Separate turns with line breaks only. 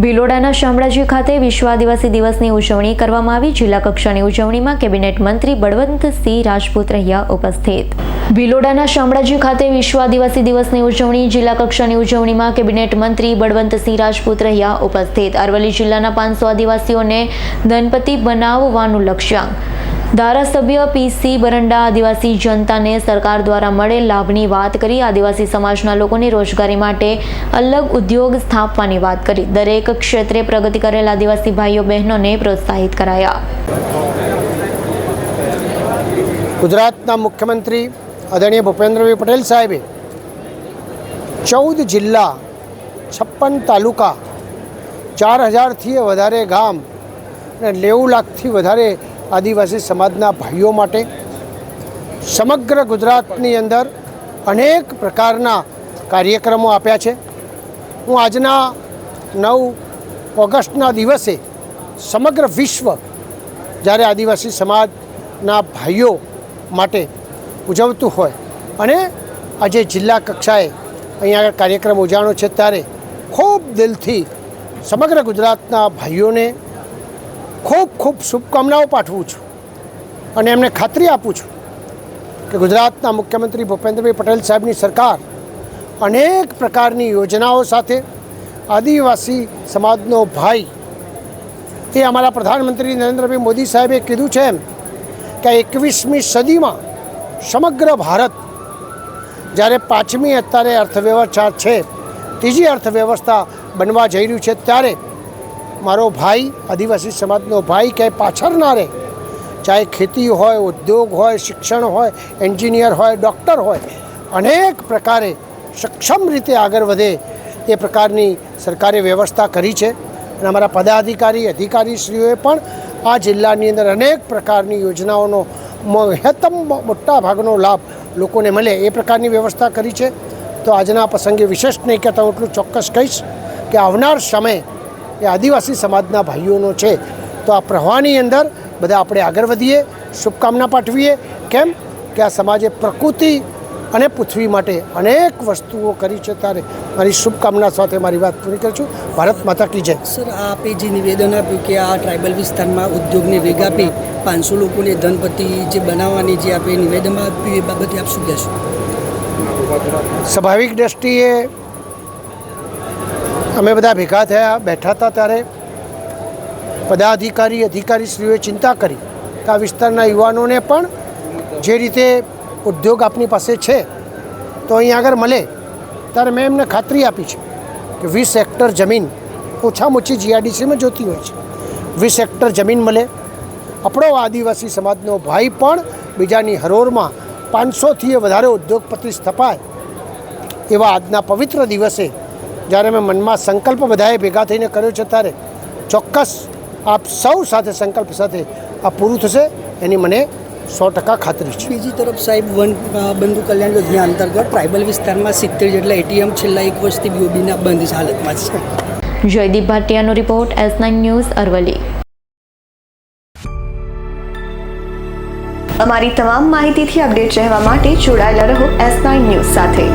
ભિલોડાના શામળાજી ખાતે વિશ્વ આદિવાસી દિવસની ઉજવણી કરવામાં આવી. જિલ્લા કક્ષાની ઉજવણીમાં કેબિનેટ મંત્રી બળવંતસિંહ રાજપૂત રહ્યા ઉપસ્થિત. ભિલોડાના શામળાજી ખાતે વિશ્વ આદિવાસી દિવસની ઉજવણી. જિલ્લા કક્ષાની ઉજવણીમાં કેબિનેટ મંત્રી બળવંતસિંહ રાજપૂત રહ્યા ઉપસ્થિત. અરવલ્લી જિલ્લાના પાંચસો આદિવાસીઓને ધનપતિ બનાવવાનું લક્ષ્યાંક. ધારાસભ્ય પીસી બરંડા આદિવાસી જનતાને સરકાર દ્વારા મળેલ લાભની વાત કરી આદિવાસી સમાજના લોકોને રોજગારી માટે અલગ ઉદ્યોગ સ્થાપવાની વાત કરી. દરેક ક્ષેત્રે પ્રગતિ કરેલ આદિવાસી ભાઈઓ બહેનોને પ્રોત્સાહિત કરાયા.
ગુજરાતના મુખ્યમંત્રી આદરણીય ભૂપેન્દ્રભાઈ પટેલ સાહેબે ચૌદ જિલ્લા, છપ્પન તાલુકા, ચાર હજારથી વધારે ગામ અને નેવું લાખથી વધારે આદિવાસી સમાજના ભાઈઓ માટે સમગ્ર ગુજરાતની અંદર અનેક પ્રકારના કાર્યક્રમો આપ્યા છે. હું આજના નવ ઓગસ્ટના દિવસે સમગ્ર વિશ્વ જ્યારે આદિવાસી સમાજના ભાઈઓ માટે ઉજવતું હોય અને આજે જિલ્લા કક્ષાએ અહીંયા કાર્યક્રમ ઉજાણો છે ત્યારે ખૂબ દિલથી સમગ્ર ગુજરાતના ભાઈઓને ખૂબ ખૂબ શુભકામનાઓ પાઠવું છું અને એમને ખાતરી આપું છું કે ગુજરાતના મુખ્યમંત્રી ભૂપેન્દ્રભાઈ પટેલ સાહેબની સરકાર અનેક પ્રકારની યોજનાઓ સાથે આદિવાસી સમાજનો ભાઈ તે અમારા પ્રધાનમંત્રી નરેન્દ્રભાઈ મોદી સાહેબે કીધું છે એમ કે એકવીસમી સદીમાં સમગ્ર ભારત જ્યારે પાંચમી અત્યારે અર્થવ્યવસ્થા છે, ત્રીજી અર્થવ્યવસ્થા બનવા જઈ રહ્યું છે, ત્યારે મારો ભાઈ, આદિવાસી સમાજનો ભાઈ ક્યાંય પાછળ ના રહે. ચાહે ખેતી હોય, ઉદ્યોગ હોય, શિક્ષણ હોય, એન્જિનિયર હોય, ડૉક્ટર હોય, અનેક પ્રકારે સક્ષમ રીતે આગળ વધે એ પ્રકારની સરકારે વ્યવસ્થા કરી છે. અને અમારા પદાધિકારી, અધિકારીશ્રીઓએ પણ આ જિલ્લાની અંદર અનેક પ્રકારની યોજનાઓનો મહત્તમ મોટા ભાગનો લાભ લોકોને મળે એ પ્રકારની વ્યવસ્થા કરી છે. તો આજના પ્રસંગે વિશેષ નહીં કહેતા હું, એટલું ચોક્કસ કહીશ કે આવનાર સમય એ આદિવાસી સમાજના ભાઈઓનો છે. તો આ પ્રવાહની અંદર બધા આપણે આગળ વધીએ શુભકામના પાઠવીએ. કેમ? કે આ સમાજે પ્રકૃતિ અને પૃથ્વી માટે અનેક વસ્તુઓ કરી છે. ત્યારે મારી શુભકામના સાથે મારી વાત પૂરી કરું છું. ભારત માતા કી જય.
સર આપે જે નિવેદન આપ્યું કે આ ટ્રાઇબલ વિસ્તારમાં ઉદ્યોગને વેગ આપી પાંચસો લોકોને ધનપતિ જે બનાવવાની જે આપે નિવેદનમાં આપ્યું એ બાબતે આપ શું કહેશો?
સ્વાભાવિક દ્રષ્ટિએ અમે બધા ભેગા થયા, બેઠા હતા ત્યારે પદાધિકારી અધિકારીશ્રીઓએ ચિંતા કરી કે આ વિસ્તારના યુવાનોને પણ જે રીતે ઉદ્યોગ આપની પાસે છે, તો અહીં આગળ મળે. ત્યારે મેં એમને ખાતરી આપી છે કે વીસ હેક્ટર જમીન ઓછામાં ઓછી જીઆરડીસીમાં જોતી હોય છે. વીસ હેક્ટર જમીન મળે. આપણો આદિવાસી સમાજનો ભાઈ પણ બીજાની હરોળમાં પાંચસોથી વધારે ઉદ્યોગપતિ સ્થપાય એવા આજના પવિત્ર દિવસે જ્યારે મેં મનમાં સંકલ્પ બધાએ ભેગા થઈને કર્યો છે ત્યારે ચોક્કસ આપ સૌ સાથે સંકલ્પ સાથે આ પૂરું થશે એની મને સો ટકા ખાતરી છે.
બીજી તરફ સાહેબ વન બંધુ કલ્યાણ યોજના અંતર્ગત ટ્રાઇબલ વિસ્તારમાં સિત્તેર જેટલા એટીએમ છેલ્લા એક વર્ષથી બીઓબીના બંધ હાલતમાં છે.
Jaydeep ભાટિયાનો report S nine news Aravalli
અમારી તમામ માહિતીથી અપડેટ રહેવા માટે જોડાયેલા રહો એસ નાઇન ન્યૂઝ સાથે.